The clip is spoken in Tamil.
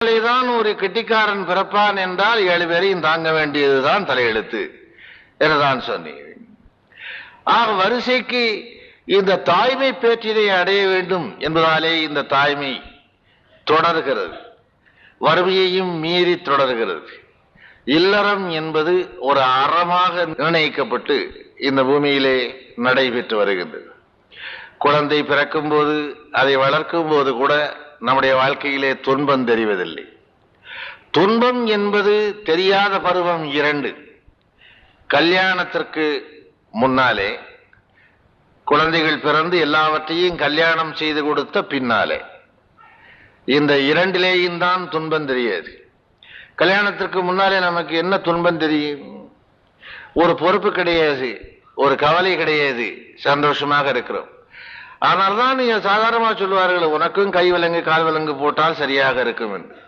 தான் ஒரு கெட்டிக்காரன் பிறப்பான் என்றால் ஏழு பேரையும் தாங்க வேண்டியதுதான் தலையெழுத்து என்றுதான் சொன்னீர்கள் ஆக வரிசைக்கு இந்த தாய்மை பேற்றினை அடைய வேண்டும் என்பதாலே இந்த தாய்மை தொடர்கிறது. வறுமையையும் மீறி தொடர்கிறது. இல்லறம் என்பது ஒரு அறமாக நிர்ணயிக்கப்பட்டு இந்த பூமியிலே நடைபெற்று வருகின்றது. குழந்தை பிறக்கும் போது அதை வளர்க்கும் போது கூட நம்முடைய வாழ்க்கையிலே துன்பம் தெரிவதில்லை. துன்பம் என்பது தெரியாத பருவம் இரண்டு. கல்யாணத்திற்கு முன்னாலே குழந்தைகள் பிறந்து எல்லாவற்றையும் கல்யாணம் செய்து கொடுத்த பின்னாலே. இந்த இரண்டிலேயும் தான் துன்பம் தெரியாது. கல்யாணத்திற்கு முன்னாலே நமக்கு என்ன துன்பம் தெரியும்? ஒரு பொறுப்பு கிடையாது ஒரு கவலை கிடையாது. சந்தோஷமாக இருக்கிறோம். அதனால்தான் தான் நீங்க சாதாரணமாக சொல்லுவார்கள் உனக்கும் கை விலங்கு கால் விலங்கு போட்டால் சரியாக இருக்கும் என்று.